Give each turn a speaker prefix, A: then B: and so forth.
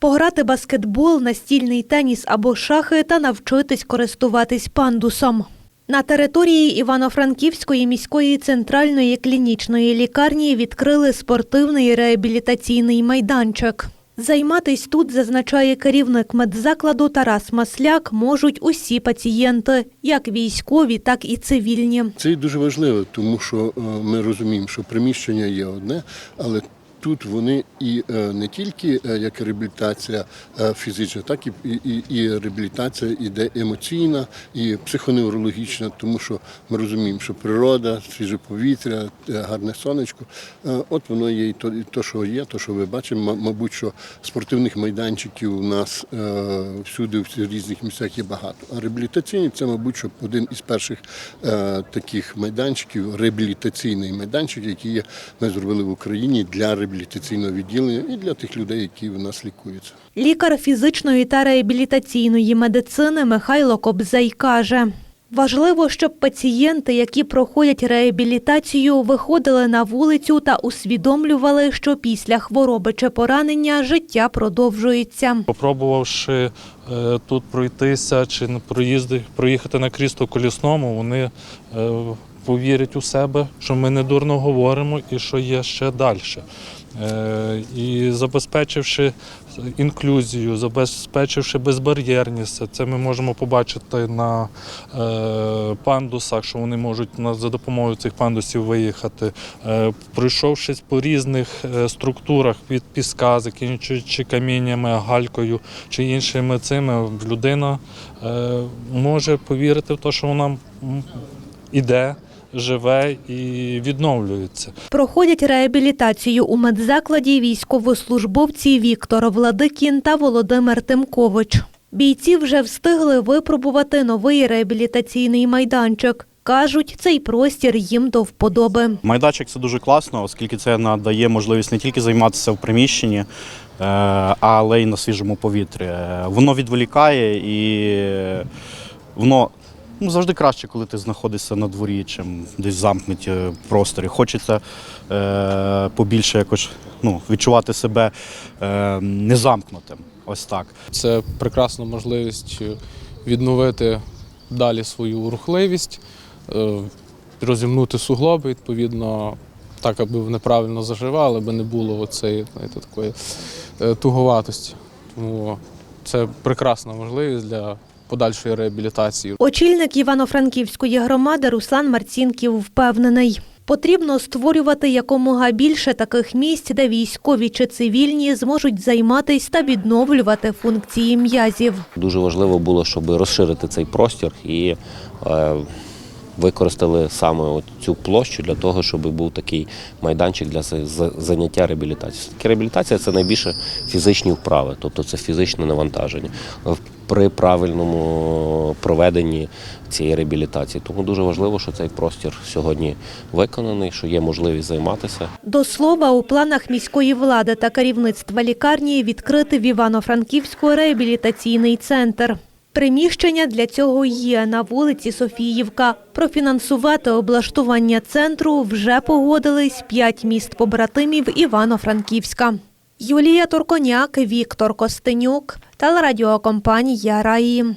A: пограти баскетбол, настільний теніс або шахи та навчитись користуватись пандусом. На території Івано-Франківської міської центральної клінічної лікарні відкрили спортивний реабілітаційний майданчик. Займатись тут, зазначає керівник медзакладу Тарас Масляк, можуть усі пацієнти, як військові, так і цивільні.
B: Це дуже важливо, тому що е, ми розуміємо, що приміщення є одне, але тут вони і е, не тільки е, як реабілітація е, фізична, так і, і, і реабілітація іде емоційна і психоневрологічна, тому що ми розуміємо, що природа, свіже повітря, гарне сонечко, от воно є і то, і то, що є, то, що ви бачимо, мабуть, що спортивних майданчиків у нас всюди, в різних місцях є багато. А реабілітаційні це, мабуть, що один із перших таких майданчиків, реабілітаційний майданчик, який ми зробили в Україні для реабілітаційного відділення і для тих людей, які в нас лікуються.
A: Лікар фізичної та реабілітаційної медицини Михайло Кобзей каже. Важливо, щоб пацієнти, які проходять реабілітацію, виходили на вулицю та усвідомлювали, що після хвороби чи поранення життя продовжується.
C: Попробувавши е, тут пройтися чи проїзди, проїхати на крісло колісному, вони повірять у себе, що ми не дурно говоримо і що є ще далі. Е, І забезпечивши інклюзію, забезпечивши безбар'єрність, це ми можемо побачити на е, пандусах, що вони можуть за допомогою цих пандусів виїхати. Е, Пройшовшись по різних структурах від піска, закінчуючи каміннями, галькою чи іншими цими, людина може повірити в те, що вона іде, живе і відновлюється.
A: Проходять реабілітацію у медзакладі військовослужбовці Віктор Владикін та Володимир Тимкович. Бійці вже встигли випробувати новий реабілітаційний майданчик. Кажуть, цей простір їм до вподоби.
D: Майданчик це дуже класно, оскільки це надає можливість не тільки займатися в приміщенні, е, але й на свіжому повітрі. Е, Воно відволікає і воно ну, завжди краще, коли ти знаходишся на дворі, чим десь замкнуті просторі. Хочеться е, побільше якось ну, відчувати себе е, незамкнутим. Ось так.
E: Це прекрасна можливість відновити далі свою рухливість, е, розімнути суглоби, відповідно, так, аби вони правильно заживали, аби не було знаєте, такої е, туговатості. Тому це прекрасна можливість для подальшої реабілітації.
A: Очільник Івано-Франківської громади Руслан Марцінків впевнений. Потрібно створювати якомога більше таких місць, де військові чи цивільні зможуть займатись та відновлювати функції м'язів.
F: Дуже важливо було, щоб розширити цей простір і е, використали саме цю площу для того, щоб був такий майданчик для за- за- заняття реабілітацією. Реабілітація це найбільше фізичні вправи, тобто це фізичне навантаження при правильному проведенні цієї реабілітації. Тому дуже важливо, що цей простір сьогодні виконаний, що є можливість займатися.
A: До слова, у планах міської влади та керівництва лікарні відкрити в Івано-Франківську реабілітаційний центр. Приміщення для цього є на вулиці Софіївка. Профінансувати облаштування центру вже погодились п'ять міст побратимів Івано-Франківська. Юлія Турконяк, Віктор Костенюк, телерадіокомпанія Раї.